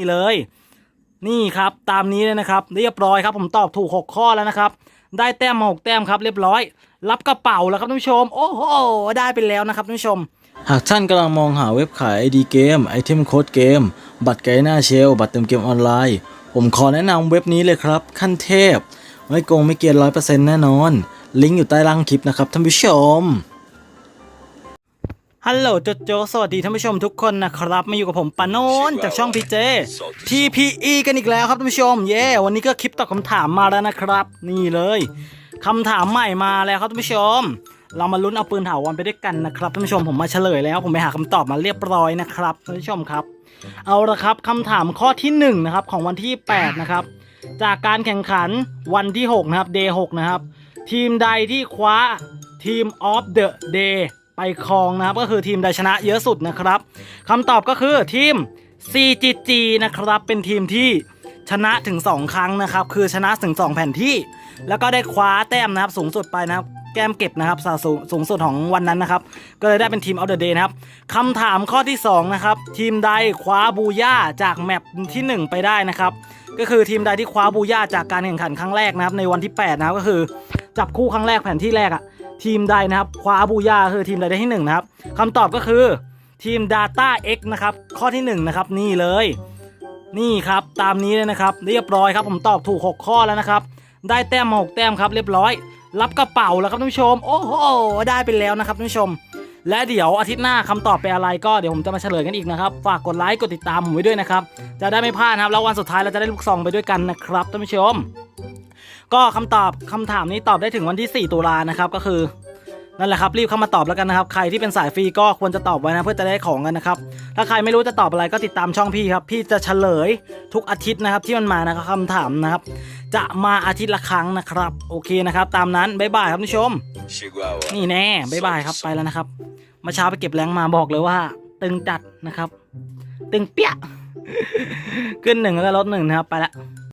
นี่เลย นี่ครับตามนี้เลยนะครับเรียบร้อยครับผมตอบถูก 6 ข้อแล้วนะครับได้แต้มมา6แต้มครับเรียบร้อย รับกระเป๋าแล้วครับท่านผู้ชม โอ้โหได้ไปแล้วนะครับท่านผู้ชม หากท่านกำลังมองหาเว็บขาย ID เกมไอเทมโค้ดเกม บัตรไกด์หน้าเชล บัตรเติมเกมออนไลน์ ผมขอแนะนำเว็บนี้เลยครับ ขั้นเทพ ไม่โกงไม่เกียนร้อยเปอร์เซ็นต์แน่นอน ลิงก์อยู่ใต้ล่างคลิปนะครับท่านผู้ชม ฮัลโหลโจโจสวัสดีท่านผู้ชมทุกคนนะครับมาอยู่กับผมปานโนนจากช่องพีเจ TPE กันอีกแล้วครับท่านผู้ชม เย้วันนี้ก็คลิปตอบคำถามมาแล้วนะครับ นี่เลยคำถามใหม่มาแล้วครับท่านผู้ชม เรามาลุ้นเอาปืนถาวรไปด้วยกันนะครับท่านผู้ชมผมมาเฉลยแล้ว ผมไปหาคำตอบมาเรียบร้อยนะครับท่านผู้ชมครับ เอาละครับคำถามข้อที่หนึ่งนะครับของวันที่ 8 นะครับ จากการแข่งขันวันที่ 6 นะครับ day 6นะครับทีมใดที่คว้าทีม of the day ไปครองนะครับ ก็คือทีมใดชนะเยอะสุดนะครับคำตอบก็คือทีม CGG นะครับ เป็นทีมที่ชนะถึง 2 ครั้งนะครับ คือชนะถึง 2 แผ่นที่ แล้วก็ได้คว้าแต้มนะครับสูงสุดไปนะครับ แก้มเก็บนะครับสะสูงสูงสุดของวันนั้นนะครับ ก็เลยได้เป็นทีม of the day นะครับคำถามข้อที่ 2 นะครับ ทีมใดคว้าบูย่าจากแมปที่ 1 ไปได้นะครับ ก็คือทีมใดที่คว้าบูย่าจากการแข่งขันครั้งแรกนะครับ ในวันที่8นะครับก็คือจับคู่ครั้งแรกแผ่นที่แรกอะ ทีมใดนะครับคว้าบูย่าคือทีมใดได้ที่1นะครับคำตอบก็คือทีม Data X นะครับข้อที่1นะครับนี่เลย นี่ครับตามนี้เลยนะครับ เรียบร้อยครับผมตอบถูก 6 ข้อแล้วนะครับได้แต้มมา6แต้มครับเรียบร้อย รับกระเป๋าแล้วครับท่านผู้ชม โอ้โหได้ไปแล้วนะครับท่านผู้ชม และเดี๋ยวอาทิตย์หน้าคำตอบเป็นอะไรก็เดี๋ยวผมจะมาเฉลยกันอีกนะครับฝากกดไลค์กดติดตามผมไว้ด้วยนะครับจะได้ไม่พลาดนะครับแล้ววันสุดท้ายเราจะได้ลูกซองไปด้วยกันนะครับท่านผู้ชม ก็คำตอบคำถามนี้ตอบได้ถึงวันที่ 4 ตุลานะครับก็คือนั่นแหละครับรีบเข้ามาตอบแล้วกันนะครับ ใครที่เป็นสายฟรีก็ควรจะตอบไว้นะเพื่อจะได้ของกันนะครับ ถ้าใครไม่รู้จะตอบอะไรก็ติดตามช่องพี่ครับ พี่จะเฉลยทุกอาทิตย์นะครับที่มันมานะครับคำถามนะครับ จะมาอาทิตย์ละครั้งนะครับ โอเคนะครับ ตามนั้นบ๊ายบายครับท่านผู้ชม นี่แน่บ๊ายบายครับไปแล้วนะครับมาเช้าไปเก็บแรงมาบอกเลยว่า ตึงจัดนะครับ ตึงเปี้ยขึ้นหนึ่งแล้วก็ลดหนึ่งนะครับไปละ